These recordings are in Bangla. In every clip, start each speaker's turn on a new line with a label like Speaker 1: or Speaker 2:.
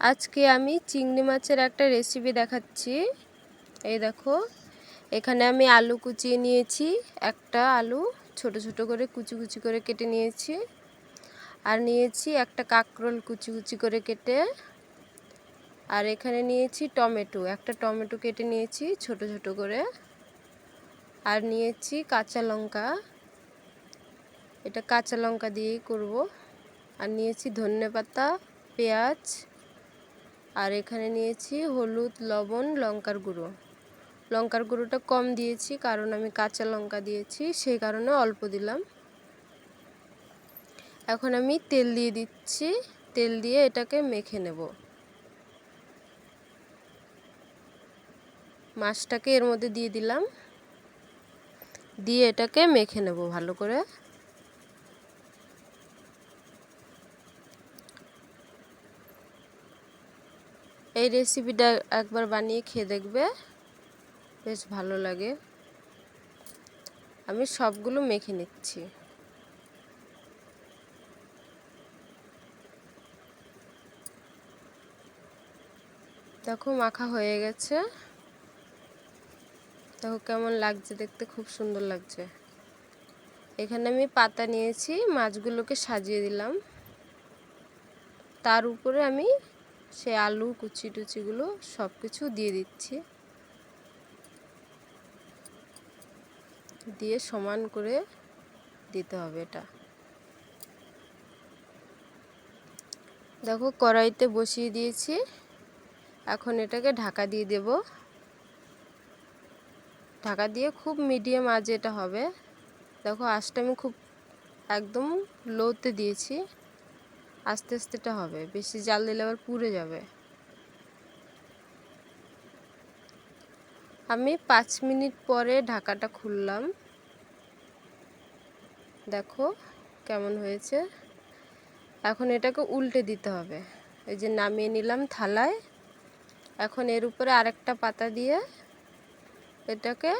Speaker 1: আজকে আমি চিংড়ি মাছের একটা রেসিপি দেখাচ্ছি। এই দেখো, এখানে আমি আলু কুচিয়ে নিয়েছি, একটা আলু ছোট ছোট করে কুচি কুচি করে কেটে নিয়েছি, আর নিয়েছি একটা কাকরোল কুচি কুচি করে কেটে, আর এখানে নিয়েছি টমেটো, একটা টমেটো কেটে নিয়েছি ছোট ছোট করে, আর নিয়েছি কাঁচা লঙ্কা। এটা কাঁচা লঙ্কা দিয়েই করব। আর নিয়েছি ধনে পাতা পেঁয়াজ আর এখানে নিয়েছি হলুদ, লবণ, লঙ্কার গুঁড়ো। লঙ্কার গুঁড়োটা কম দিয়েছি, কারণ আমি কাঁচা লঙ্কা দিয়েছি, সেই কারণে অল্প দিলাম। এখন আমি তেল দিয়ে দিচ্ছি। তেল দিয়ে এটাকে মেখে নেব। মাছটাকে এর মধ্যে দিয়ে দিলাম। দিয়ে এটাকে মেখে নেব ভালো করে। এই রেসিপিটা একবার বানিয়ে খেয়ে দেখবে। বেশ ভালো লাগে। আমি সবগুলো মেখে নিচ্ছি। দেখো মাখা হয়ে গেছে। দেখো কেমন লাগছে দেখতে, খুব সুন্দর লাগছে। এখানে আমি পাতা নিয়েছি, মাছগুলোকে সাজিয়ে দিলাম। তার উপরে আমি সে আলু, কুচি টুচিগুলো সব কিছু দিয়ে দিচ্ছি। দিয়ে সমান করে দিতে হবে এটা। দেখো, কড়াইতে বসিয়ে দিয়েছি। এখন এটাকে ঢাকা দিয়ে দেব। ঢাকা দিয়ে খুব মিডিয়াম আজ এটা হবে। দেখো, আঁচটা আমি খুব একদম লোতে দিয়েছি। আস্তে আস্তেটা হবে। বেশি জাল দিলে আবার পুড়ে যাবে। আমি পাঁচ মিনিট পরে ঢাকাটা খুললাম। দেখো কেমন হয়েছে। এখন এটাকে উল্টে দিতে হবে। এই যে নামিয়ে নিলাম থালায়। এখন এর উপরে আরেকটা পাতা দিয়ে এটাকে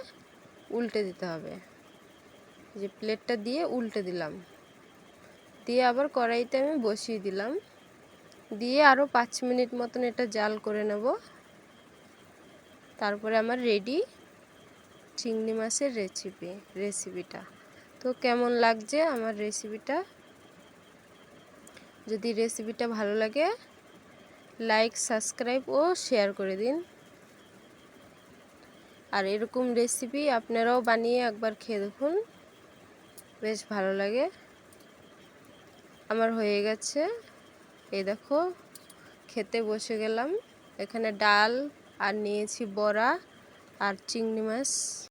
Speaker 1: উল্টে দিতে হবে। যে প্লেটটা দিয়ে উল্টে দিলাম। দিয়ে আবার কড়াইতে আমি বসিয়ে দিলাম। দিয়ে আরও পাঁচ মিনিট মতন এটা জাল করে নেব। তারপরে আমার রেডি চিংড়ি মাছের রেসিপি রেসিপিটা তো কেমন লাগছে আমার রেসিপিটা যদি রেসিপিটা ভালো লাগে লাইক সাবস্ক্রাইব ও শেয়ার করে দিন। আর এরকম রেসিপি আপনারাও বানিয়ে একবার খেয়ে দেখুন। বেশ ভালো লাগে। আমার হয়ে গেছে। এই দেখো, খেতে বসে গেলাম। এখানে ডাল আর নিয়েছি বড়া আর চিংড়ি মাছ।